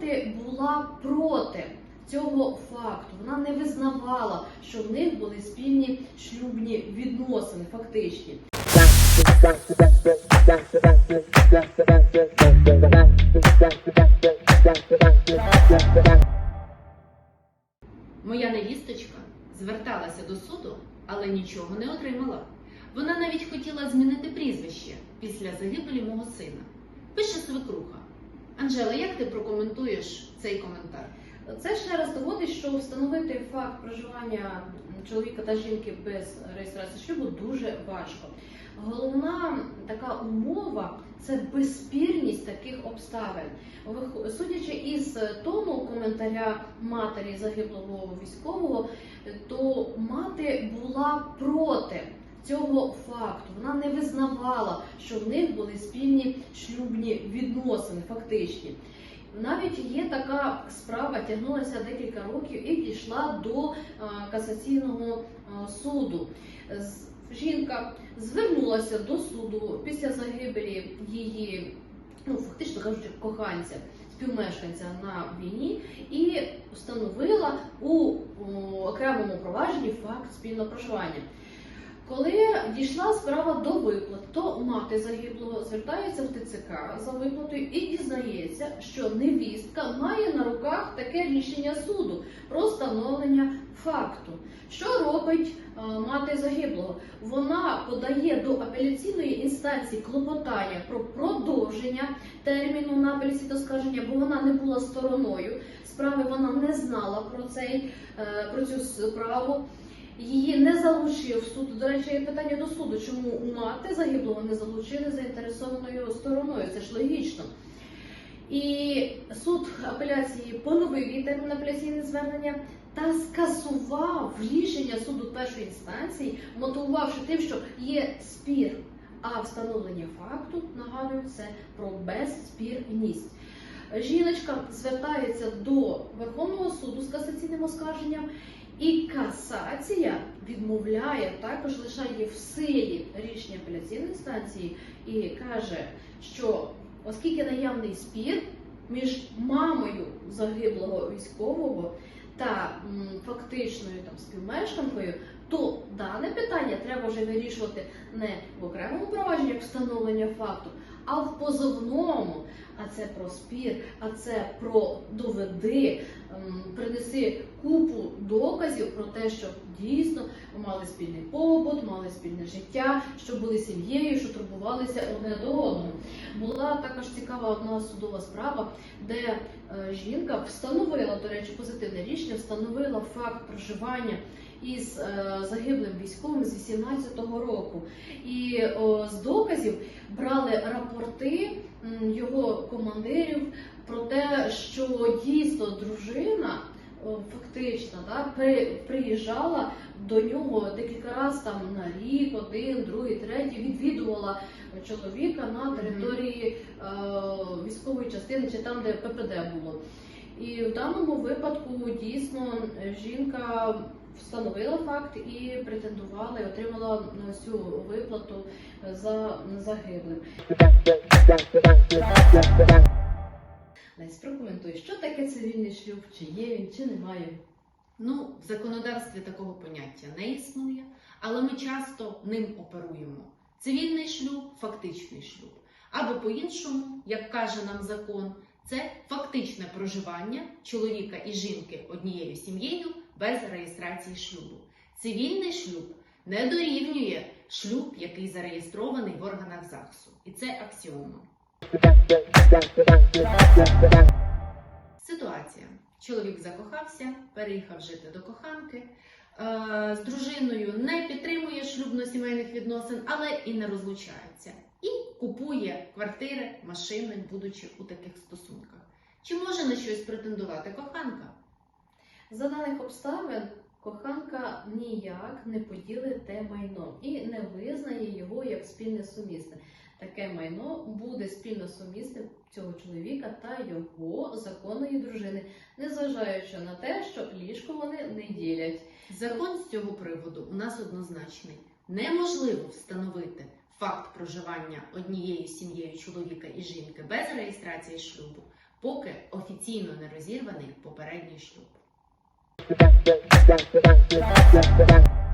мати була проти цього факту. Вона не визнавала, що в них були спільні шлюбні відносини, фактичні. Моя невісточка зверталася до суду, але нічого не отримала. Вона навіть хотіла змінити прізвище після загибелі мого сина. Пише свекруха. Анжела, як ти прокоментуєш цей коментар? Це ще раз доводить, що встановити факт проживання чоловіка та жінки без реєстрації шлюбу дуже важко. Головна така умова це безспірність таких обставин. Судячи із тому коментаря матері загиблого військового, то мати була проти цього факту. Вона не визнавала, що в них були спільні шлюбні відносини, фактичні. Навіть є така справа, тягнулася декілька років і дійшла до е, касаційного е, суду. Жінка звернулася до суду після загибелі її, ну фактично кажучи, коханця, співмешканця на війні, і встановила у, окремому провадженні факт спільного проживання. Коли дійшла справа до виплат, то мати загиблого звертається в ТЦК за виплатою і дізнається, що невістка має на руках таке рішення суду про встановлення факту. Що робить е, мати загиблого? Вона подає до апеляційної інстанції клопотання про продовження терміну на апеляційне скарження, бо вона не була стороною справи, вона не знала про цей е, про цю справу. Її не залучив суд. До речі, є питання до суду, чому мати загиблого не залучили заінтересованою стороною. Це ж логічно. І суд апеляції поновив її термін апеляційне звернення та скасував рішення суду першої інстанції, мотивувавши тим, що є спір. А встановлення факту нагадую це про безспірність. Жіночка звертається до Верховного суду з касаційним оскарженням, і касація відмовляє, також лишає в силі рішення апеляційної інстанції і каже, що оскільки наявний спір між мамою загиблого військового та м, фактичною там співмешканкою, то дане питання треба вже вирішувати не в окремому провадженні як встановлення факту, а в позовному. Це про спір, а це про доведи, ем, принеси купу доказів про те, що дійсно мали спільний побут, мали спільне життя, що були сім'єю, що турбувалися одне до одного. Була також цікава одна судова справа, де жінка встановила, до речі, позитивне рішення, встановила факт проживання із е, загиблим військовим з 18-го року. І з доказів брали рапорти його командирів про те, що дійсно дружина. О, Фактично, да, приїжджала до нього декілька разів там на рік, один, другий, третій, відвідувала чоловіка на території е, військової частини чи там, де ППД було. І в даному випадку дійсно е, жінка встановила факт і претендувала і отримала цю виплату е, за загиблим. Прокоментуй, що таке цивільний шлюб, чи є він, чи немає. Ну, в законодавстві такого поняття не існує, але ми часто ним оперуємо. Цивільний шлюб, фактичний шлюб. Або по-іншому, як каже нам закон, це фактичне проживання чоловіка і жінки однією сім'єю без реєстрації шлюбу. Цивільний шлюб не дорівнює шлюб, який зареєстрований в органах ЗАГСу. І це аксіома. Ситуація. Чоловік закохався, переїхав жити до коханки. е, З дружиною не підтримує шлюбно-сімейних відносин, але і не розлучається. І купує квартири, машини, будучи у таких стосунках. Чи може на щось претендувати коханка? За даних обставин коханка ніяк не поділить те майно і не визнає його як спільне сумісне. Таке майно буде спільно сумісним цього чоловіка та його законної дружини, незважаючи на те, що ліжко вони не ділять. Закон з цього приводу у нас однозначний. Неможливо встановити факт проживання однією сім'єю чоловіка і жінки без реєстрації шлюбу поки офіційно не розірваний попередній шлюб. Thank you.